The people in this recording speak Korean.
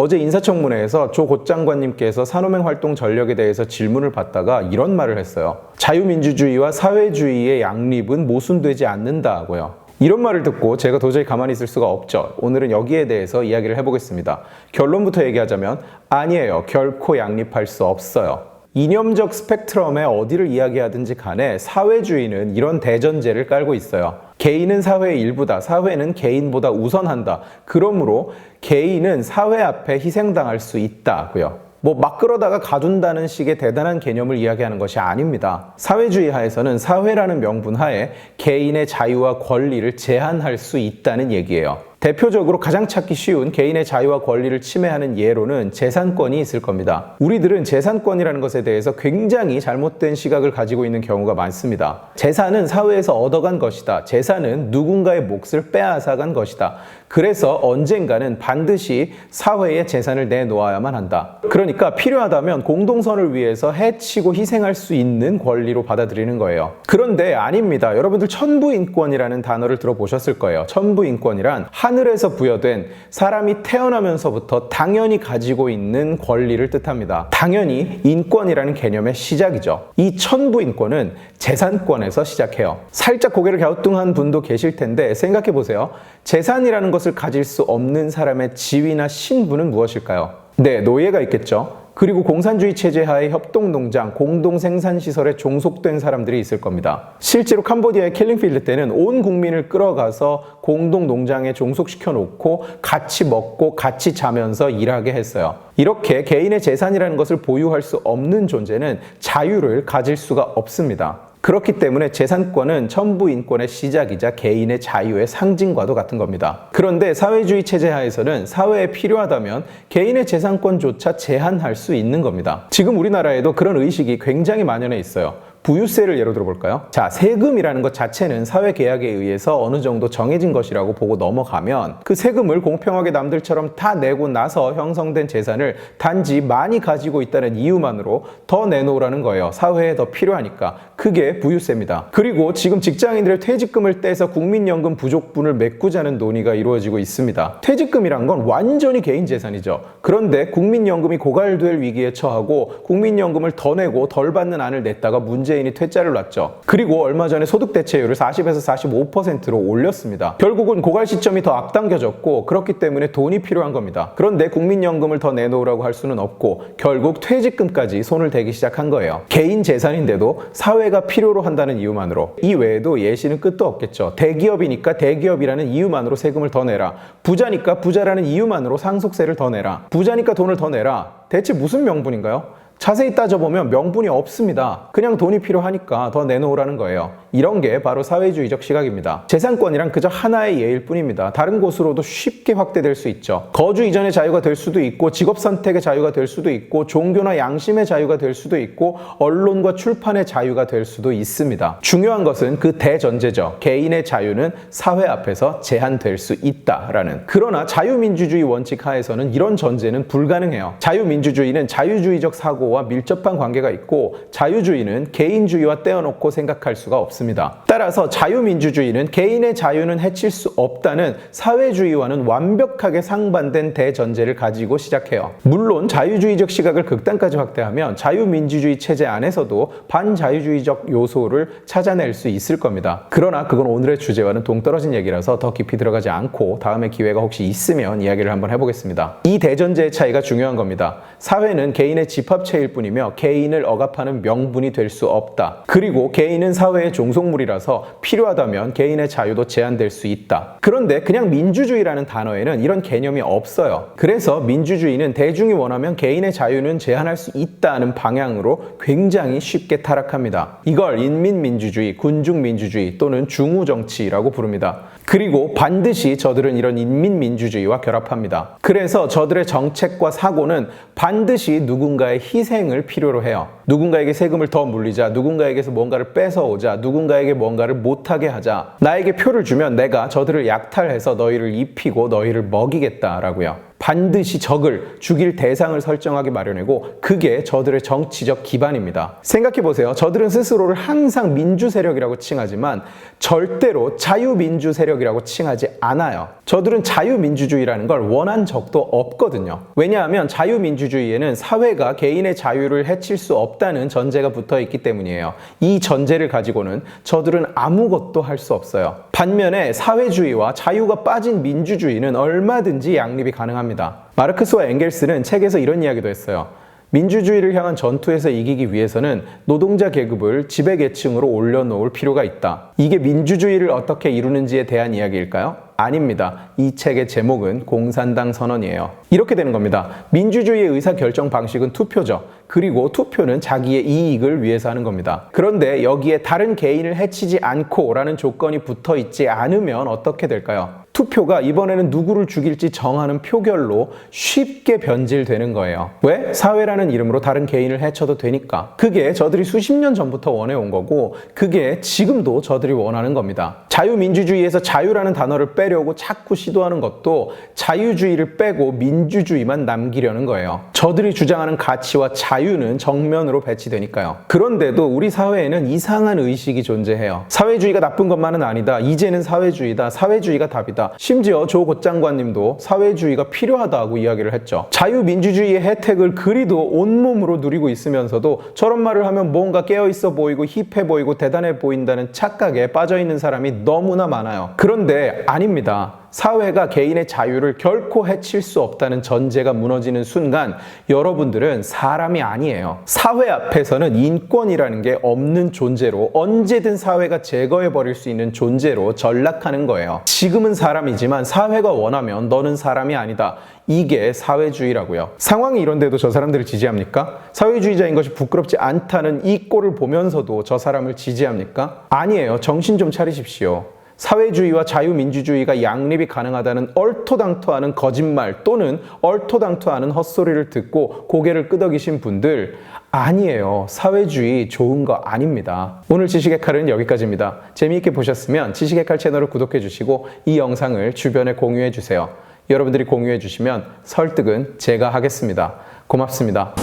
어제 인사청문회에서 조 곧 장관님께서 산호맹 활동 전력에 대해서 질문을 받다가 이런 말을 했어요. 자유민주주의와 사회주의의 양립은 모순되지 않는다고요. 이런 말을 듣고 제가 도저히 가만히 있을 수가 없죠. 오늘은 여기에 대해서 이야기를 해보겠습니다. 결론부터 얘기하자면 아니에요. 결코 양립할 수 없어요. 이념적 스펙트럼의 어디를 이야기하든지 간에 사회주의는 이런 대전제를 깔고 있어요. 개인은 사회의 일부다. 사회는 개인보다 우선한다. 그러므로 개인은 사회 앞에 희생당할 수 있다고요. 뭐막 그러다가 가둔다는 식의 대단한 개념을 이야기하는 것이 아닙니다. 사회주의 하에서는 사회라는 명분 하에 개인의 자유와 권리를 제한할 수 있다는 얘기예요. 대표적으로 가장 찾기 쉬운 개인의 자유와 권리를 침해하는 예로는 재산권이 있을 겁니다. 우리들은 재산권이라는 것에 대해서 굉장히 잘못된 시각을 가지고 있는 경우가 많습니다. 재산은 사회에서 얻어간 것이다. 재산은 누군가의 몫을 빼앗아간 것이다. 그래서 언젠가는 반드시 사회에 재산을 내놓아야만 한다. 그러니까 필요하다면 공동선을 위해서 해치고 희생할 수 있는 권리로 받아들이는 거예요. 그런데 아닙니다. 여러분들 천부인권이라는 단어를 들어보셨을 거예요. 천부인권이란 하늘에서 부여된 사람이 태어나면서부터 당연히 가지고 있는 권리를 뜻합니다. 당연히 인권이라는 개념의 시작이죠. 이 천부 인권은 재산권에서 시작해요. 살짝 고개를 갸우뚱한 분도 계실 텐데 생각해 보세요. 재산이라는 것을 가질 수 없는 사람의 지위나 신분은 무엇일까요? 네, 노예가 있겠죠. 그리고 공산주의 체제 하에 협동농장, 공동생산시설에 종속된 사람들이 있을 겁니다. 실제로 캄보디아의 킬링필드 때는 온 국민을 끌어가서 공동농장에 종속시켜 놓고 같이 먹고 같이 자면서 일하게 했어요. 이렇게 개인의 재산이라는 것을 보유할 수 없는 존재는 자유를 가질 수가 없습니다. 그렇기 때문에 재산권은 천부 인권의 시작이자 개인의 자유의 상징과도 같은 겁니다. 그런데 사회주의 체제 하에서는 사회에 필요하다면 개인의 재산권조차 제한할 수 있는 겁니다. 지금 우리나라에도 그런 의식이 굉장히 만연해 있어요. 부유세를 예로 들어볼까요? 자, 세금이라는 것 자체는 사회 계약에 의해서 어느 정도 정해진 것이라고 보고 넘어가면 그 세금을 공평하게 남들처럼 다 내고 나서 형성된 재산을 단지 많이 가지고 있다는 이유만으로 더 내놓으라는 거예요. 사회에 더 필요하니까. 그게 부유세입니다. 그리고 지금 직장인들의 퇴직금을 떼서 국민연금 부족분을 메꾸자는 논의가 이루어지고 있습니다. 퇴직금이란 건 완전히 개인 재산이죠. 그런데 국민연금이 고갈될 위기에 처하고 국민연금을 더 내고 덜 받는 안을 냈다가 문 재인이 퇴짜를 놨죠. 그리고 얼마 전에 소득 대체율을 40에서 45%로 올렸습니다. 결국은 고갈 시점이 더 앞당겨졌고 그렇기 때문에 돈이 필요한 겁니다. 그런데 국민연금을 더 내놓으라고 할 수는 없고 결국 퇴직금까지 손을 대기 시작한 거예요. 개인 재산인데도 사회가 필요로 한다는 이유만으로 이 외에도 예시는 끝도 없겠죠. 대기업이니까 대기업이라는 이유만으로 세금을 더 내라. 부자니까 부자라는 이유만으로 상속세를 더 내라. 부자니까 돈을 더 내라. 대체 무슨 명분인가요? 자세히 따져보면 명분이 없습니다. 그냥 돈이 필요하니까 더 내놓으라는 거예요. 이런 게 바로 사회주의적 시각입니다. 재산권이란 그저 하나의 예일 뿐입니다. 다른 곳으로도 쉽게 확대될 수 있죠. 거주 이전의 자유가 될 수도 있고, 직업 선택의 자유가 될 수도 있고, 종교나 양심의 자유가 될 수도 있고, 언론과 출판의 자유가 될 수도 있습니다. 중요한 것은 그 대전제죠. 개인의 자유는 사회 앞에서 제한될 수 있다라는. 그러나 자유민주주의 원칙 하에서는 이런 전제는 불가능해요. 자유민주주의는 자유주의적 사고 와 밀접한 관계가 있고 자유주의는 개인주의와 떼어놓고 생각할 수가 없습니다. 따라서 자유민주주의는 개인의 자유는 해칠 수 없다는 사회주의와는 완벽하게 상반된 대전제를 가지고 시작해요. 물론 자유주의적 시각을 극단까지 확대하면 자유민주주의 체제 안에서도 반자유주의적 요소를 찾아낼 수 있을 겁니다. 그러나 그건 오늘의 주제와는 동떨어진 얘기라서 더 깊이 들어가지 않고 다음에 기회가 혹시 있으면 이야기를 한번 해보겠습니다. 이 대전제의 차이가 중요한 겁니다. 사회는 개인의 집합체 일 뿐이며 개인을 억압하는 명분이 될 수 없다. 그리고 개인은 사회의 종속물이라서 필요하다면 개인의 자유도 제한될 수 있다. 그런데 그냥 민주주의라는 단어에는 이런 개념이 없어요. 그래서 민주주의는 대중이 원하면 개인의 자유는 제한할 수 있다는 방향으로 굉장히 쉽게 타락합니다. 이걸 인민민주주의, 군중민주주의 또는 중우정치라고 부릅니다. 그리고 반드시 저들은 이런 인민민주주의와 결합합니다. 그래서 저들의 정책과 사고는 반드시 누군가의 희생을 필요로 해요. 누군가에게 세금을 더 물리자, 누군가에게서 뭔가를 뺏어오자, 누군가에게 뭔가를 못하게 하자. 나에게 표를 주면 내가 저들을 약탈해서 너희를 입히고 너희를 먹이겠다라고요. 반드시 적을 죽일 대상을 설정하기 마련이고 그게 저들의 정치적 기반입니다. 생각해 보세요. 저들은 스스로를 항상 민주 세력이라고 칭하지만 절대로 자유민주 세력이라고 칭하지 않아요. 저들은 자유민주주의라는 걸 원한 적도 없거든요. 왜냐하면 자유민주주의에는 사회가 개인의 자유를 해칠 수 없다는 전제가 붙어 있기 때문이에요. 이 전제를 가지고는 저들은 아무것도 할 수 없어요. 반면에 사회주의와 자유가 빠진 민주주의는 얼마든지 양립이 가능합니다. 마르크스와 엥겔스는 책에서 이런 이야기도 했어요. 민주주의를 향한 전투에서 이기기 위해서는 노동자 계급을 지배계층으로 올려놓을 필요가 있다. 이게 민주주의를 어떻게 이루는지에 대한 이야기일까요? 아닙니다. 이 책의 제목은 공산당 선언이에요. 이렇게 되는 겁니다. 민주주의의 의사 결정 방식은 투표죠. 그리고 투표는 자기의 이익을 위해서 하는 겁니다. 그런데 여기에 다른 개인을 해치지 않고 라는 조건이 붙어 있지 않으면 어떻게 될까요? 투표가 이번에는 누구를 죽일지 정하는 표결로 쉽게 변질되는 거예요. 왜? 사회라는 이름으로 다른 개인을 해쳐도 되니까. 그게 저들이 수십 년 전부터 원해온 거고, 그게 지금도 저들이 원하는 겁니다. 자유민주주의에서 자유라는 단어를 빼려고 자꾸 시도하는 것도 자유주의를 빼고 민주주의만 남기려는 거예요. 저들이 주장하는 가치와 자유는 정면으로 배치되니까요. 그런데도 우리 사회에는 이상한 의식이 존재해요. 사회주의가 나쁜 것만은 아니다. 이제는 사회주의다. 사회주의가 답이 다. 심지어 조 곧 장관님도 사회주의가 필요하다고 이야기를 했죠. 자유민주주의의 혜택을 그리도 온몸으로 누리고 있으면서도 저런 말을 하면 뭔가 깨어있어 보이고 힙해 보이고 대단해 보인다는 착각에 빠져있는 사람이 너무나 많아요. 그런데 아닙니다. 사회가 개인의 자유를 결코 해칠 수 없다는 전제가 무너지는 순간 여러분들은 사람이 아니에요. 사회 앞에서는 인권이라는 게 없는 존재로 언제든 사회가 제거해 버릴 수 있는 존재로 전락하는 거예요. 지금은 사람이지만 사회가 원하면 너는 사람이 아니다. 이게 사회주의라고요. 상황이 이런데도 저 사람들을 지지합니까? 사회주의자인 것이 부끄럽지 않다는 이 꼴을 보면서도 저 사람을 지지합니까? 아니에요. 정신 좀 차리십시오. 사회주의와 자유민주주의가 양립이 가능하다는 얼토당토하는 거짓말 또는 얼토당토하는 헛소리를 듣고 고개를 끄덕이신 분들 아니에요. 사회주의 좋은 거 아닙니다. 오늘 지식의 칼은 여기까지입니다. 재미있게 보셨으면 지식의 칼 채널을 구독해 주시고 이 영상을 주변에 공유해 주세요. 여러분들이 공유해 주시면 설득은 제가 하겠습니다. 고맙습니다.